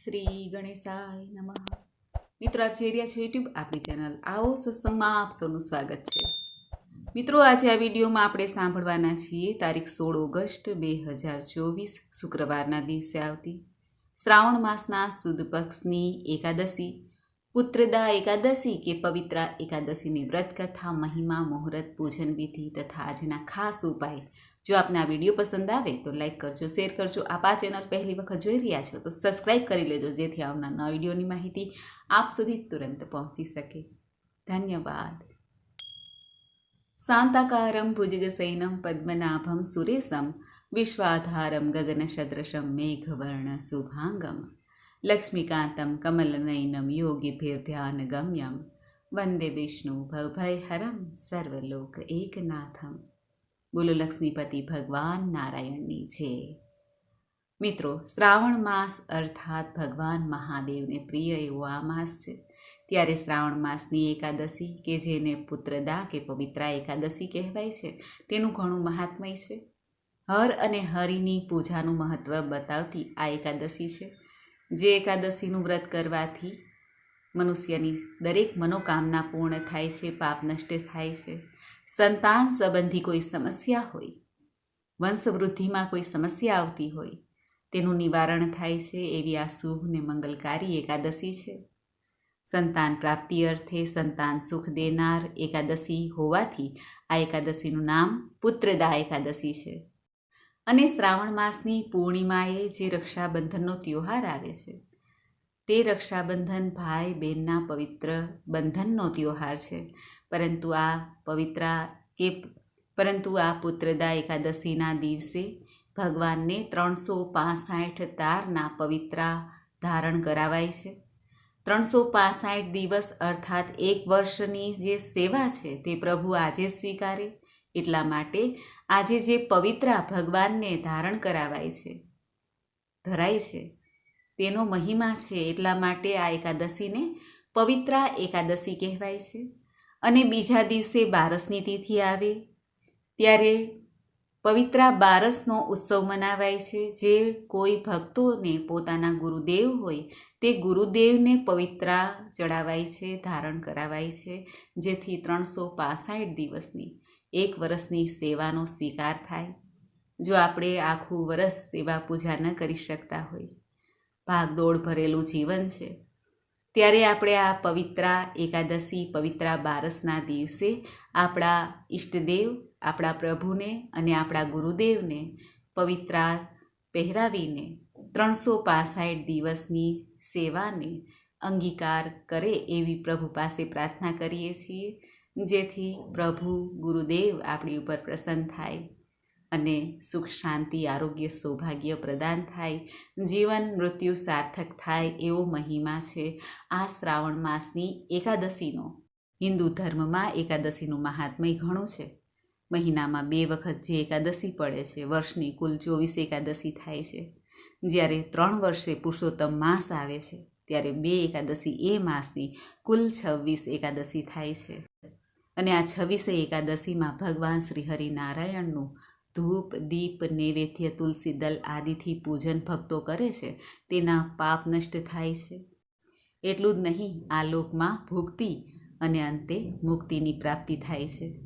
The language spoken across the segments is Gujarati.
શ્રી ગણેશાય નમઃ. મિત્રો, આપ જોઈ રહ્યા છો યુટ્યુબ આપણી ચેનલ. આવો સત્સંગમાં આપ સૌનું સ્વાગત છે. મિત્રો, આજે આ વિડીયોમાં આપણે સાંભળવાના છીએ તારીખ સોળ ઓગસ્ટ બે હજાર ચોવીસ, શુક્રવારના દિવસે આવતી. શ્રાવણ માસના સુદ પક્ષની એકાદશી, પુત્રદા એકાદશી કે પવિત્રા એકાદશીની વ્રત કથા મહિમા, મુહૂર્ત, પૂજન વિધિ તથા આજના ખાસ ઉપાય જો આપને આ વીડિયો પસંદ આવે તો લાઈક કરજો, શેર કરજો. આપ આ ચેનલ પહેલી વખત જોઈ રહ્યા છો તો સબસ્ક્રાઈબ કરી લેજો, જેથી આવનાર નવા વિડીયોની માહિતી આપ સુધી તુરંત પહોંચી શકે. ધન્યવાદ. શાંતાકારમ ભુજગસૈનમ પદ્મનાભમ સુરેશમ વિશ્વાધારમ ગગનસદૃશમ મેઘવર્ણ શુભાંગમ લક્ષ્મીકાંતમ કમલનયનમ યોગીભિર્ધ્યાન ગમ્યમ વંદે વિષ્ણુ ભવભયહરમ સર્વલોક એકનાથમ. બોલો લક્ષ્મીપતિ ભગવાન નારાયણની છે મિત્રો, શ્રાવણ માસ અર્થાત ભગવાન મહાદેવને પ્રિય એવો આ માસ છે. ત્યારે શ્રાવણ માસની એકાદશી કે જેને પુત્રદા કે પવિત્રા એકાદશી કહેવાય છે, તેનું ઘણું મહાત્મય છે. હર અને હરિની પૂજાનું મહત્ત્વ બતાવતી આ એકાદશી છે, જે એકાદશીનું વ્રત કરવાથી મનુષ્યની દરેક મનોકામના પૂર્ણ થાય છે, પાપ નષ્ટ થાય છે. સંતાન સંબંધી કોઈ સમસ્યા હોય, વંશવૃદ્ધિમાં કોઈ સમસ્યા આવતી હોય, તેનું નિવારણ થાય છે એવી આ શુભ ને મંગલકારી એકાદશી છે. સંતાન પ્રાપ્તિ અર્થે સંતાન સુખ દેનાર એકાદશી હોવાથી આ એકાદશીનું નામ પુત્રદા એકાદશી છે. અને શ્રાવણ માસની પૂર્ણિમાએ જે રક્ષાબંધનનો ત્યોહાર આવે છે. તે રક્ષાબંધન ભાઈ બહેનના પવિત્ર બંધનનો ત્યોહાર છે. પરંતુ આ પવિત્રા કે પરંતુ આ પુત્રદા એકાદશીના દિવસે ભગવાનને ત્રણસો પાસઠ તારના પવિત્રા ધારણ કરાવાય છે. ત્રણસો પાસઠ દિવસ અર્થાત એક વર્ષની જે સેવા છે તે પ્રભુ આજે સ્વીકારે. એટલા માટે આજે જે પવિત્રા ભગવાનને ધારણ કરાવાય છે, ધરાય છે તેનો મહિમા છે એટલા માટે આ એકાદશીને પવિત્રા એકાદશી કહેવાય છે. અને બીજા દિવસે બારસની તિથિ આવે, ત્યારે પવિત્રા બારસનો ઉત્સવ મનાવાય છે. જે કોઈ ભક્તોને પોતાના ગુરુદેવ હોય, તે ગુરુદેવને પવિત્રા ચડાવાય છે, ધારણ કરાવાય છે, જેથી ત્રણસો પાસઠ દિવસની એક વર્ષની સેવાનો સ્વીકાર થાય. જો આપણે આખું વર્ષ સેવા પૂજા ન કરી શકતા હોય ભાગદોડ ભરેલું જીવન છે. ત્યારે આપણે આ પવિત્રા એકાદશી, પવિત્રા બારસના દિવસે આપણા ઈષ્ટદેવ, આપણા પ્રભુને અને આપણા ગુરુદેવને પવિત્રા પહેરાવીને ત્રણસો પાસઠ દિવસની સેવાને અંગીકાર કરે એવી પ્રભુ પાસે પ્રાર્થના કરીએ છીએ, જેથી પ્રભુ ગુરુદેવ આપણી ઉપર પ્રસન્ન થાય. અને સુખ, શાંતિ, આરોગ્ય, સૌભાગ્ય પ્રદાન થાય. જીવન, મૃત્યુ સાર્થક થાય એવો મહિમા છે આ શ્રાવણ માસની એકાદશીનો. હિન્દુ ધર્મમાં એકાદશીનું મહાત્મય ઘણું છે. મહિનામાં બે વખત જે એકાદશી પડે છે, વર્ષની કુલ ચોવીસ એકાદશી થાય છે. જ્યારે ત્રણ વર્ષે પુરુષોત્તમ માસ આવે છે, ત્યારે બે એકાદશી એ માસની કુલ છવ્વીસ એકાદશી થાય છે. અને આ છવ્વીસે એકાદશીમાં ભગવાન શ્રી હરિનારાયણનું ધૂપ, દીપ, નૈવેદ્ય, તુલસી દલ આદિથી પૂજન ભક્તો કરે છે, તેના પાપ નષ્ટ થાય છે. એટલું જ નહીં, આ લોકમાં ભુક્તિ અને અંતે મુક્તિની પ્રાપ્તિ થાય છે.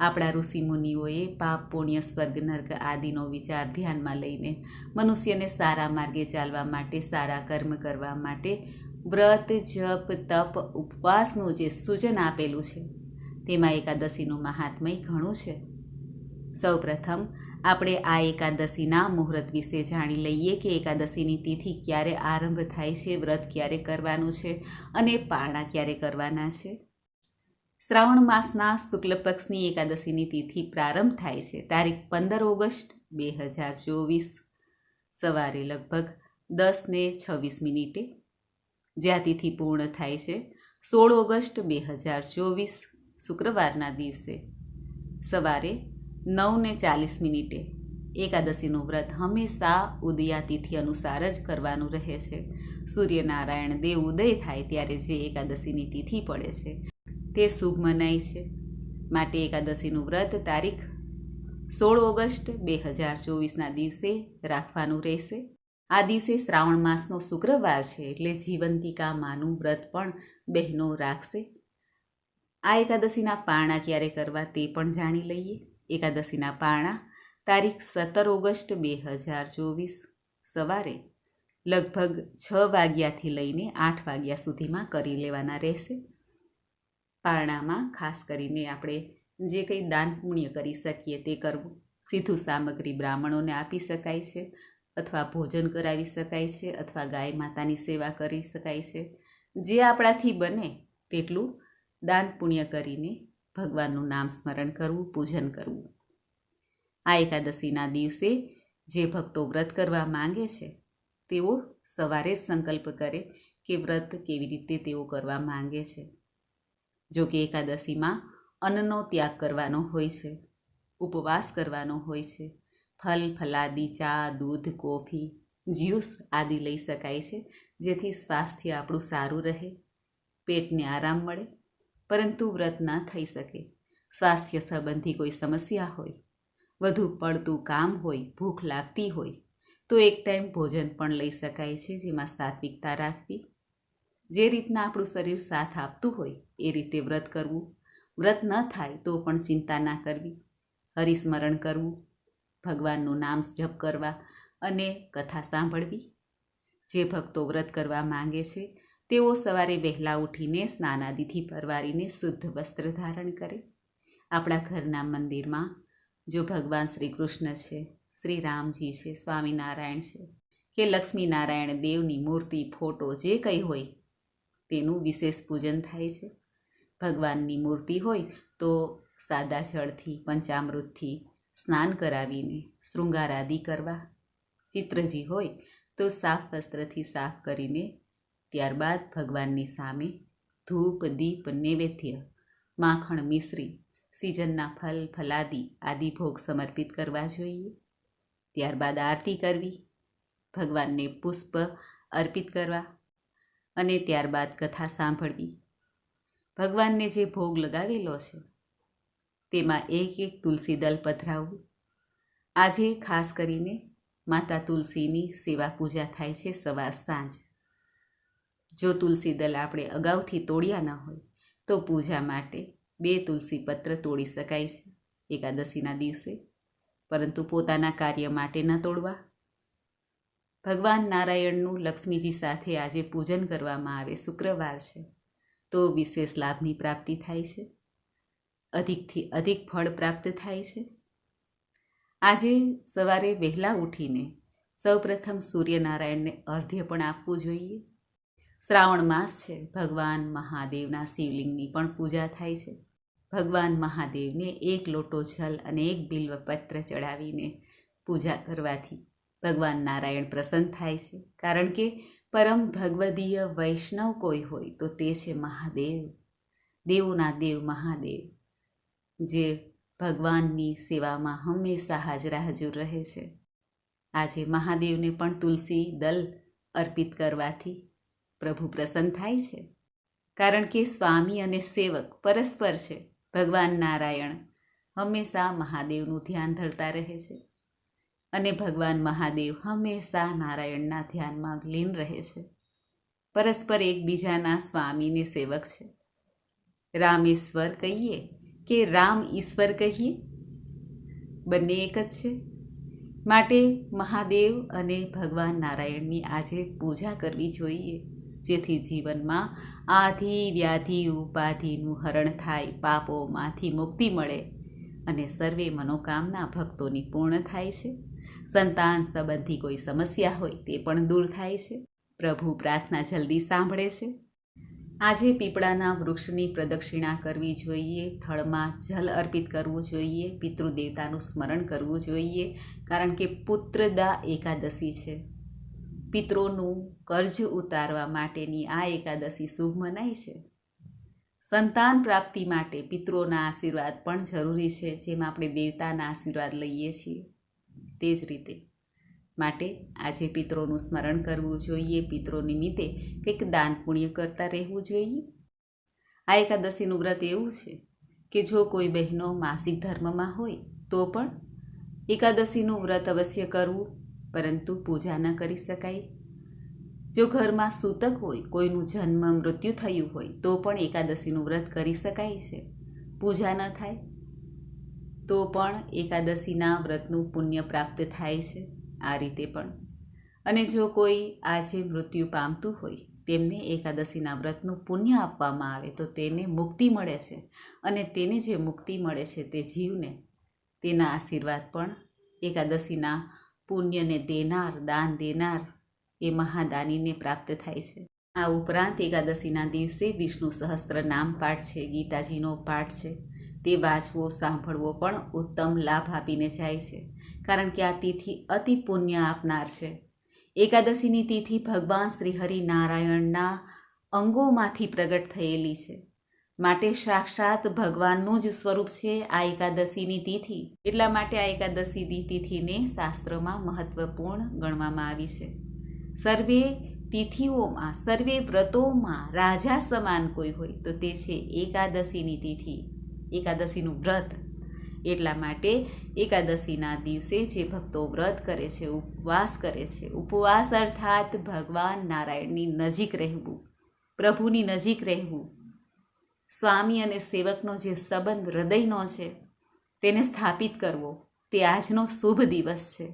આપણા ઋષિમુનિઓએ પાપ, પુણ્ય, સ્વર્ગ, નર્ક આદિનો વિચાર ધ્યાનમાં લઈને મનુષ્યને સારા માર્ગે ચાલવા માટે, સારા કર્મ કરવા માટે વ્રત, જપ, તપ, ઉપવાસનું જે સૂચન આપેલું છે, તેમાં એકાદશીનું મહાત્મય ઘણું છે. સૌપ્રથમ, આપણે આ એકાદશીના મુહૂર્ત વિશે જાણી લઈએ કે એકાદશીની તિથિ ક્યારે આરંભ થાય છે, વ્રત ક્યારે કરવાનું છે અને પારણા ક્યારે કરવાના છે. શ્રાવણ માસના શુક્લ પક્ષની એકાદશીની તિથિ પ્રારંભ થાય છે, તારીખ પંદર ઓગસ્ટ બે હજાર ચોવીસ, સવારે લગભગ દસ ને છવ્વીસ મિનિટે. જ્યાં તિથિ પૂર્ણ થાય છે, સોળ ઓગસ્ટ બે હજાર ચોવીસ, શુક્રવારના દિવસે. સવારે નવ ને ચાલીસ મિનિટે. એકાદશીનું વ્રત હંમેશા ઉદયા તિથિ અનુસાર જ કરવાનું રહે છે. સૂર્યનારાયણ દેવ ઉદય થાય ત્યારે જે એકાદશીની તિથિ પડે છે. તે શુભ મનાય છે. માટે એકાદશીનું વ્રત તારીખ સોળ ઓગસ્ટ બે હજાર ચોવીસના દિવસે રાખવાનું રહેશે. આ દિવસે શ્રાવણ માસનો શુક્રવાર છે એટલે જીવંતિકા માનું વ્રત પણ બહેનો રાખશે. આ એકાદશીના પારણા ક્યારે કરવા તે પણ જાણી લઈએ. એકાદશીના પારણા, તારીખ સત્તર ઓગસ્ટ બે હજાર ચોવીસ સવારે લગભગ છ વાગ્યાથી લઈને આઠ વાગ્યા સુધીમાં કરી લેવાના રહેશે. પારણામાં ખાસ કરીને આપણે જે કંઈ દાન પુણ્ય કરી શકીએ તે કરવું. સીધું સામગ્રી બ્રાહ્મણોને આપી શકાય છે, અથવા ભોજન કરાવી શકાય છે, અથવા ગાય માતાની સેવા કરી શકાય છે. જે આપણાથી બને તેટલું દાન પુણ્ય કરીને ભગવાનનું નામ સ્મરણ કરવું, પૂજન કરવું. આ એકાદશીના દિવસે જે ભક્તો વ્રત કરવા માંગે છે, તેઓ સવારે જ સંકલ્પ કરે કે વ્રત કેવી રીતે તેઓ કરવા માંગે છે. જો કે એકાદશીમાં અન્નનો ત્યાગ કરવાનો હોય છે, ઉપવાસ કરવાનો હોય છે, ફલ, ફલાદી, ચા, દૂધ, કોફી, જ્યુસ આદિ લઈ શકાય છે, જેથી સ્વાસ્થ્ય આપણું સારું રહે, પેટને આરામ મળે પરંતુ વ્રત ના થઈ શકે. સ્વાસ્થ્ય સંબંધી કોઈ સમસ્યા હોય, વધુ પડતું કામ હોય, ભૂખ લાગતી હોય, તો એક ટાઈમ ભોજન પણ લઈ શકાય છે જેમાં સાત્વિકતા રાખવી. જે રીતના આપણું શરીર સાથ આપતું હોય, એ રીતે વ્રત કરવું. વ્રત ન થાય તો પણ ચિંતા ના કરવી. હરિસ્મરણ કરવું, ભગવાનનું નામ જપ કરવા અને કથા સાંભળવી. જે ભક્તો વ્રત કરવા માંગે છે તેઓ સવારે વહેલા ઉઠીને સ્નાનાદિથી પરવારીને શુદ્ધ વસ્ત્ર ધારણ કરે. આપણા ઘરના મંદિરમાં જો ભગવાન શ્રી કૃષ્ણ છે શ્રી રામજી છે, સ્વામિનારાયણ છે કે લક્ષ્મીનારાયણ દેવની મૂર્તિ, ફોટો જે કંઈ હોય તેનું વિશેષ પૂજન થાય છે. ભગવાનની મૂર્તિ હોય તો સાદા જળથી, પંચામૃતથી સ્નાન કરાવીને શૃંગાર આદિ કરવા. ચિત્રજી હોય તો સાફ વસ્ત્રથી સાફ કરીને ત્યારબાદ ભગવાનની સામે ધૂપ, દીપ, નૈવેદ્ય, માખણ, મિશ્રી, સિઝનના ફલ, ફલાદી આદિ ભોગ સમર્પિત કરવા જોઈએ. ત્યારબાદ આરતી કરવી, ભગવાનને પુષ્પ અર્પિત કરવા અને ત્યારબાદ કથા સાંભળવી. ભગવાનને જે ભોગ લગાવેલો છે, તેમાં એક એક તુલસી દલ પધરાવવું આજે ખાસ કરીને માતા તુલસીની સેવા પૂજા થાય છે સવાર સાંજ. જો તુલસી દલ આપણે અગાઉથી તોડ્યા ન હોય, તો પૂજા માટે બે તુલસી પત્ર તોડી શકાય છે, એકાદશીના દિવસે. પરંતુ પોતાના કાર્ય માટે ન તોડવા. ભગવાન નારાયણનું લક્ષ્મીજી સાથે આજે પૂજન કરવામાં આવે શુક્રવાર છે, તો વિશેષ લાભની પ્રાપ્તિ થાય છે. અધિકથી અધિક ફળ પ્રાપ્ત થાય છે. આજે સવારે વહેલા ઉઠીને સૌપ્રથમ સૂર્યનારાયણને અર્ધ્ય પણ આપવું જોઈએ. શ્રાવણ માસ છે. ભગવાન મહાદેવના શિવલિંગની પણ પૂજા થાય છે. ભગવાન મહાદેવને એક લોટો જલ અને એક બિલ્વ પત્ર ચડાવીને પૂજા કરવાથી ભગવાન નારાયણ પ્રસન્ન થાય છે. કારણ કે પરમ ભગવદીય વૈષ્ણવ કોઈ હોય તો તે છે મહાદેવ. દેવોના દેવ મહાદેવ, જે ભગવાનની સેવામાં હંમેશા હાજરા હાજર રહે છે. આજે મહાદેવને પણ તુલસી દલ અર્પિત કરવાથી પ્રભુ પ્રસન્ન થાય છે. કારણ કે સ્વામી અને સેવક પરસ્પર છે. ભગવાન નારાયણ હંમેશા મહાદેવનું ધ્યાન ધરતા રહે છે. અને ભગવાન મહાદેવ હંમેશા નારાયણના ધ્યાનમાં લીન રહે છે. પરસ્પર એકબીજાના સ્વામીને સેવક છે. રામેશ્વર કહીએ કે રામ ઈશ્વર કહીએ? બંને એક જ છે. માટે મહાદેવ અને ભગવાન નારાયણની આજે પૂજા કરવી જોઈએ. જેથી જીવનમાં આધિ વ્યાધિ ઉપાધિનું હરણ થાય, પાપોમાંથી મુક્તિ મળે અને સર્વે મનોકામના ભક્તોની પૂર્ણ થાય છે. સંતાન સંબંધી કોઈ સમસ્યા હોય તે પણ દૂર થાય છે. પ્રભુ પ્રાર્થના જલ્દી સાંભળે છે. આજે પીપળાના વૃક્ષની પ્રદક્ષિણા કરવી જોઈએ, થળમાં જલ અર્પિત કરવું જોઈએ, પિતૃદેવતાનું સ્મરણ કરવું જોઈએ, કારણ કે પુત્રદા એકાદશી છે. પિતૃનું કર્જ ઉતારવા માટેની આ એકાદશી શુભ મનાય છે. સંતાન પ્રાપ્તિ માટે પિત્રોના આશીર્વાદ પણ જરૂરી છે, જેમ આપણે દેવતાના આશીર્વાદ લઈએ છીએ. તે જ રીતે માટે આજે પિત્રોનું સ્મરણ કરવું જોઈએ. પિત્રો નિમિત્તે કંઈક દાન પુણ્ય કરતા રહેવું જોઈએ. આ એકાદશીનું વ્રત એવું છે કે જો કોઈ બહેનો માસિક ધર્મમાં હોય તો પણ એકાદશીનું વ્રત અવશ્ય કરવું પરંતુ પૂજા ન કરી શકાય. જો ઘરમાં સૂતક હોય, કોઈનું જન્મ મૃત્યુ થયું હોય, તો પણ એકાદશીનું વ્રત કરી શકાય છે. પૂજા ન થાય, તો પણ એકાદશીના વ્રતનું પુણ્ય પ્રાપ્ત થાય છે, આ રીતે પણ. અને જો કોઈ આજે મૃત્યુ પામતું હોય, તેમને એકાદશીના વ્રતનું પુણ્ય આપવામાં આવે, તો તેને મુક્તિ મળે છે. અને તેને જે મુક્તિ મળે છે તે જીવને, તેના આશીર્વાદ પણ એકાદશીના પુણ્યને દેનાર, દાન દેનાર એ મહાદાનીને પ્રાપ્ત થાય છે. આ ઉપરાંત એકાદશીના દિવસે વિષ્ણુ સહસ્ત્ર નામ પાઠ છે, ગીતાજીનો પાઠ છે. તે વાંચવો, સાંભળવો પણ ઉત્તમ લાભ આપીને જાય છે. કારણ કે આ તિથિ અતિ પુણ્ય આપનાર છે. એકાદશીની તિથિ ભગવાન શ્રી હરિનારાયણના અંગોમાંથી પ્રગટ થયેલી છે. માટે સાક્ષાત ભગવાનનું જ સ્વરૂપ છે આ એકાદશીની તિથિ. એટલા માટે આ એકાદશીની તિથિને શાસ્ત્રમાં મહત્વપૂર્ણ ગણવામાં આવી છે. સર્વે તિથિઓમાં, સર્વે વ્રતોમાં રાજા સમાન કોઈ હોય તો તે છે એકાદશીની તિથિ, એકાદશીનું વ્રત. એટલા માટે એકાદશીના દિવસે જે ભક્તો વ્રત કરે છે, ઉપવાસ કરે છે, ઉપવાસ અર્થાત ભગવાન નારાયણની નજીક રહેવું, પ્રભુની નજીક રહેવું સ્વામી અને સેવકનો જે સંબંધ હૃદયનો છે, તેને સ્થાપિત કરવો તે આજનો શુભ દિવસ છે.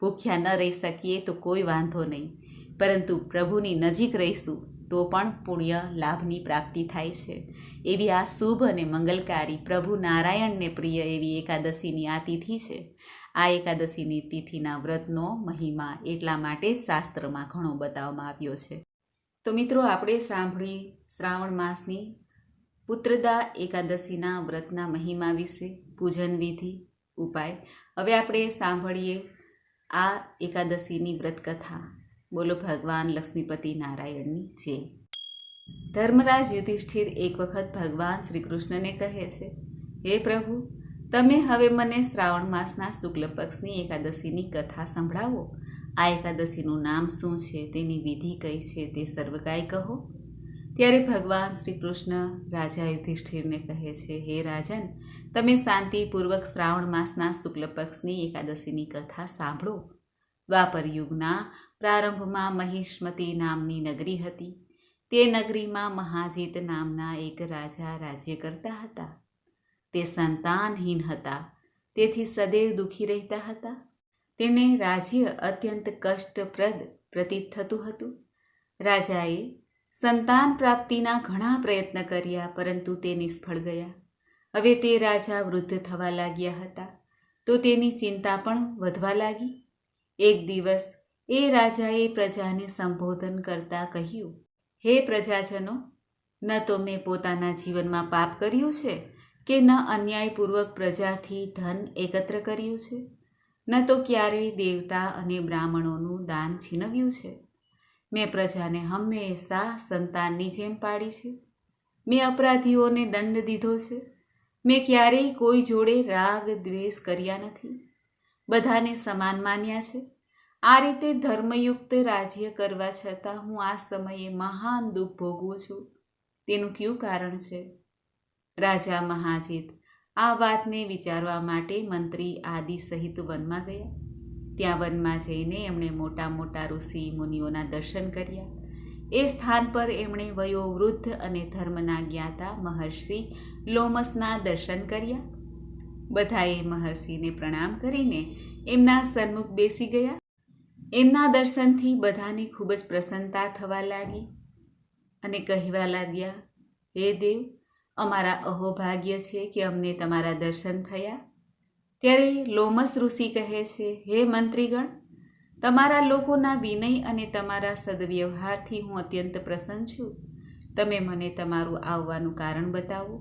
ભૂખ્યા ન રહી શકીએ તો કોઈ વાંધો નહીં. પરંતુ પ્રભુની નજીક રહીશું તો પણ પુણ્ય લાભની પ્રાપ્તિ થાય છે. એવી આ શુભ અને મંગલકારી પ્રભુ નારાયણને પ્રિય એવી એકાદશીની આ તિથિ છે. આ એકાદશીની તિથિના વ્રતનો મહિમા એટલા માટે શાસ્ત્રમાં ઘણો બતાવવામાં આવ્યો છે. તો મિત્રો, આપણે સાંભળી શ્રાવણ માસની પુત્રદા એકાદશીના વ્રતના મહિમા વિશે પૂજન વિધિ, ઉપાય. હવે આપણે સાંભળીએ આ એકાદશીની વ્રતકથા. બોલો ભગવાન લક્ષ્મીપતિ નારાયણની જય. ધર્મરાજ યુધિષ્ઠિર એક વખત ભગવાન શ્રી કૃષ્ણને કહે છે, હે પ્રભુ, તમે હવે મને શ્રાવણ માસના શુક્લ પક્ષની એકાદશીની કથા સંભળાવો. આ એકાદશીનું નામ શું છે તેની વિધિ કઈ છે તે સર્વકાય કહો. ત્યારે ભગવાન શ્રી કૃષ્ણ રાજા યુધિષ્ઠિરને કહે છે, હે રાજન, તમે શાંતિપૂર્વક શ્રાવણ માસના શુક્લ પક્ષની એકાદશીની કથા સાંભળો. દ્વાપર યુગના પ્રારંભમાં મહિષ્મતી નામની નગરી હતી. તે નગરીમાં મહાજીત નામના એક રાજા રાજ્ય કરતા હતા. તે સંતાનહીન હતા. તેથી સદૈવ દુઃખી રહેતા હતા. તેને રાજ્ય અત્યંત કષ્ટપ્રદ પ્રતીત થતું હતું. રાજાએ સંતાન પ્રાપ્તિના ઘણા પ્રયત્ન કર્યા, પરંતુ તે નિષ્ફળ ગયા. હવે તે રાજા વૃદ્ધ થવા લાગ્યા હતા, તો તેની ચિંતા પણ વધવા લાગી. એક દિવસ એ રાજાએ પ્રજાને સંબોધન કરતા કહ્યું, હે પ્રજાજનો, ન તો મેં પોતાના જીવનમાં પાપ કર્યું છે કે ન અન્યાયપૂર્વક પ્રજાથી ધન એકત્ર કર્યું છે? ન તો ક્યારેય દેવતા અને બ્રાહ્મણોનું દાન છીનવ્યું છે? મેં પ્રજાને હંમેશા સંતાનની જેમ પાડી છે. મેં અપરાધીઓને દંડ દીધો છે. મેં ક્યારેય કોઈ જોડે રાગ દ્વેષ કર્યા નથી. બધાને સમાન માન્યા છે. આ રીતે ધર્મયુક્ત રાજ્ય કરવા છતાં હું આ સમયે મહાન દુઃખ ભોગવું છું. તેનું કયું કારણ છે? રાજા મહાજીત આ વાતને વિચારવા માટે મંત્રી આદિ સહિત વનમાં ગયા. ત્યાં વનમાં જઈને એમણે મોટા મોટા ઋષિ મુનિઓના દર્શન કર્યા. એ સ્થાન પર એમણે વયોવૃદ્ધ અને ધર્મના જ્ઞાતા મહર્ષિ લોમસના દર્શન કર્યા. બધાએ મહર્ષિને પ્રણામ કરીને એમના સન્મુખ બેસી ગયા. એમના દર્શનથી બધાને ખૂબ જ પ્રસન્નતા થવા લાગી અને કહેવા લાગ્યા, હે દેવ, અમારા અહોભાગ્ય છે કે અમને તમારા દર્શન થયા. ત્યારે લોમસ ઋષિ કહે છે, હે મંત્રીગણ, તમારા લોકોના વિનય અને તમારા સદવ્યવહારથી હું અત્યંત પ્રસન્ન છું. તમે મને તમારું આવવાનું કારણ બતાવો.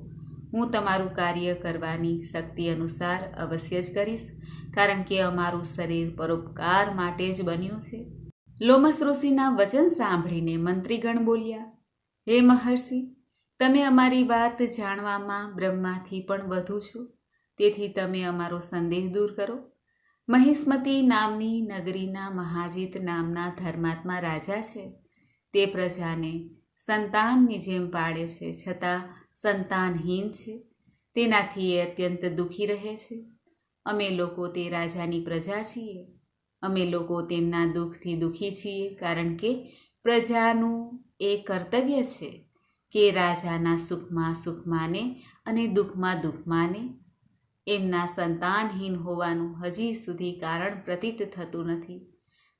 હું તમારું કાર્ય કરવાની શક્તિ અનુસાર અવશ્ય જ કરીશ, કારણ કે અમારું શરીર પરોપકાર માટે જ બન્યું છે. લોમસ ઋષિના વચન સાંભળીને મંત્રીગણ બોલ્યા, હે મહર્ષિ, તમે અમારી વાત જાણવામાં બ્રહ્માથી પણ વધુ છો. તેથી તમે અમારો સંદેહ દૂર કરો. મહિષ્મતી નામની નગરીના મહાજીત નામના ધર્માત્મા રાજા છે. તે પ્રજાને સંતાનની જેમ પાડે છે છતાં સંતાનહીન છે. તેનાથી એ અત્યંત દુઃખી રહે છે. અમે લોકો તે રાજાની પ્રજા છીએ. અમે લોકો તેમના દુઃખથી દુઃખી છીએ કારણ કે પ્રજાનું એ કર્તવ્ય છે કે રાજાના સુખમાં સુખમાને અને દુઃખમાં દુઃખ માને એમના સંતાનહીન હોવાનું હજી સુધી કારણ પ્રતીત થતું નથી.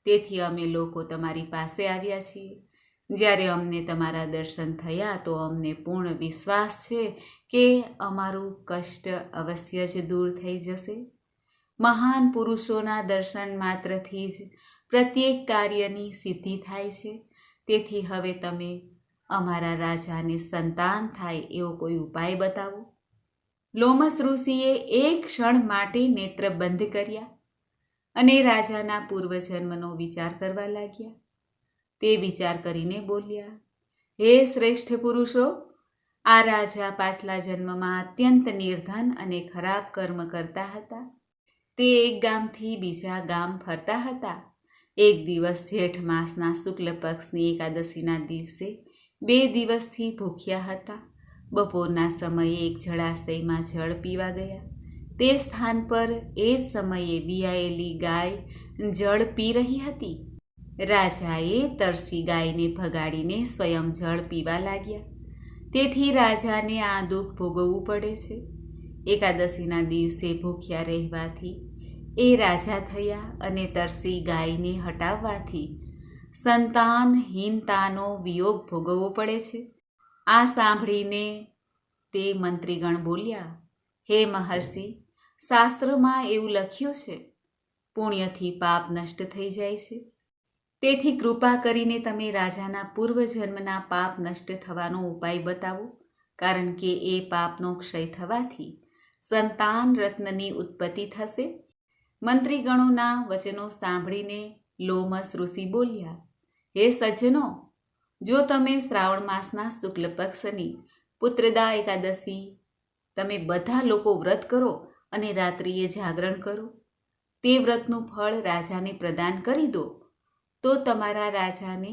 તેથી અમે લોકો તમારી પાસે આવ્યા છીએ. જ્યારે અમને તમારા દર્શન થયા તો અમને પૂર્ણ વિશ્વાસ છે કે અમારું કષ્ટ અવશ્ય જ દૂર થઈ જશે. મહાન પુરુષોના દર્શન માત્રથી જ પ્રત્યેક કાર્યની સિદ્ધિ થાય છે. તેથી હવે તમે અમારા રાજાને સંતાન થાય એવો કોઈ ઉપાય બતાવો. લોમસ ઋષિએ એક ક્ષણ માટે નેત્ર બંધ કર્યા અને રાજાના પૂર્વજન્મનો વિચાર કરવા લાગ્યા. તે વિચાર કરીને બોલ્યા, હે શ્રેષ્ઠ પુરુષો, આ રાજા પાછલા જન્મમાં અત્યંત નિર્ધન અને ખરાબ કર્મ કરતા હતા. તે એક ગામથી બીજા ગામ ફરતા હતા. એક દિવસ જેઠ માસના શુક્લ પક્ષની એકાદશીના દિવસે બે દિવસથી ભૂખ્યા હતા. બપોરના સમયે એક જળાશયમાં જળ પીવા ગયા. તે સ્થાન પર એ સમયે બિયાયેલી ગાય જળ પી રહી હતી. રાજાએ તરસી ગાયને ભગાડીને સ્વયં જળ પીવા લાગ્યા. તેથી રાજાને આ દુઃખ ભોગવવું પડે છે. એકાદશીના દિવસે ભૂખ્યા રહેવાથી એ રાજા થયા અને તરસી ગાયને હટાવવાથી સંતાનહીનતાનો વિયોગ ભોગવવો પડે છે. આ સાંભળીને તે મંત્રીગણ બોલ્યા, હે મહર્ષિ, શાસ્ત્રમાં એવું લખ્યું છે, પુણ્યથી પાપ નષ્ટ થઈ જાય છે. તેથી કૃપા કરીને તમે રાજાના પૂર્વજન્મના પાપ નષ્ટ થવાનો ઉપાય બતાવો, કારણ કે એ પાપનો ક્ષય થવાથી સંતાન રત્નની ઉત્પત્તિ થશે. મંત્રીગણોના વચનો સાંભળીને લોમસ ઋષિ બોલ્યા, હે સજ્જનો જો તમે શ્રાવણ માસના શુક્લ પક્ષની પુત્રદા એકાદશી તમે બધા લોકો વ્રત કરો અને રાત્રિએ જાગરણ કરો, તે વ્રતનું ફળ રાજાને પ્રદાન કરી દો, તો તમારા રાજાને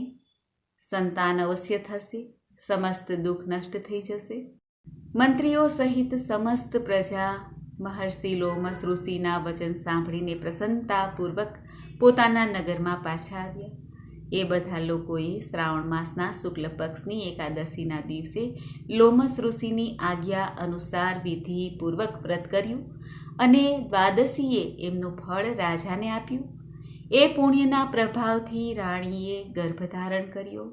સંતાન અવશ્ય થશે, સમસ્ત દુઃખ નષ્ટ થઈ જશે. મંત્રીઓ સહિત સમસ્ત પ્રજા મહર્ષિ લોમસ ઋષિના વચન સાંભળીને પ્રસન્નતાપૂર્વક પોતાના નગરમાં પાછા આવ્યા. એ બધા લોકોએ શ્રાવણ માસના શુક્લ પક્ષની એકાદશીના દિવસે લોમસ ઋષિની આજ્ઞા અનુસાર વિધિપૂર્વક વ્રત કર્યું અને દ્વાદશીએ એમનું ફળ રાજાને આપ્યું. એ પુણ્યના પ્રભાવથી રાણીએ ગર્ભધારણ કર્યો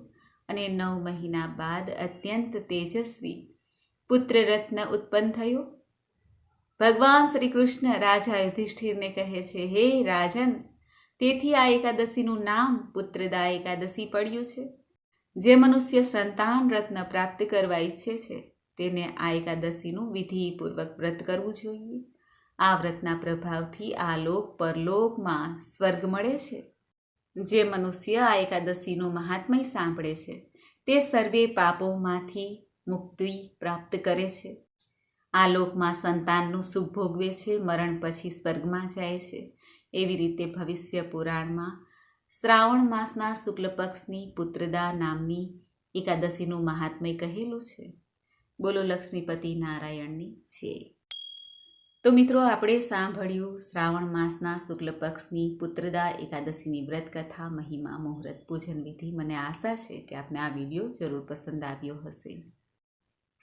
અને નવ મહિના બાદ અત્યંત તેજસ્વી પુત્રરત્ન ઉત્પન્ન થયો. ભગવાન શ્રી કૃષ્ણ રાજા યુધિષ્ઠિરને કહે છે, હે રાજન તેથી આ એકાદશીનું નામ પુત્રદા એકાદશી પડ્યું છે. જે મનુષ્ય સંતાન રત્ન પ્રાપ્ત કરવા ઈચ્છે છે, તેને આ એકાદશીનું વિધિપૂર્વક વ્રત કરવું જોઈએ. આ વ્રતના પ્રભાવથી આ લોક પરલોકમાં સ્વર્ગ મળે છે. જે મનુષ્ય આ એકાદશીનું મહાત્મય સાંભળે છે, તે સર્વે પાપોમાંથી મુક્તિ પ્રાપ્ત કરે છે. આ લોકમાં સંતાનનું સુખ ભોગવે છે, મરણ પછી સ્વર્ગમાં જાય છે. એવી રીતે ભવિષ્ય પુરાણમાં શ્રાવણ માસના શુક્લ પક્ષની પુત્રદા નામની એકાદશીનું મહાત્મય કહેલું છે. બોલો લક્ષ્મીપતિ નારાયણની છે. તો મિત્રો, આપણે સાંભળ્યું શ્રાવણ માસના શુક્લ પક્ષની પુત્રદા એકાદશીની વ્રતકથા, મહિમા, મુહૂર્ત, પૂજન વિધિ. મને આશા છે કે આપને આ વીડિયો જરૂર પસંદ આવ્યો હશે.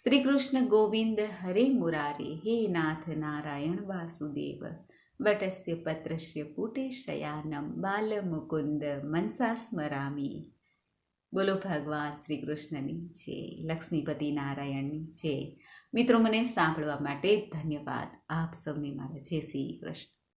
શ્રી કૃષ્ણ ગોવિંદ હરે મુરારે, હે નાથ નારાયણ વાસુદેવ. વટસ્ય પત્રસ્ય પુટે શયાનમ બાલમુકુંદ મનસા બોલો ભગવાન શ્રી કૃષ્ણની છે લક્ષ્મીપતિ નારાયણની છે મિત્રો મને સાંભળવા માટે ધન્યવાદ આપ સૌને મારા જય શ્રી કૃષ્ણ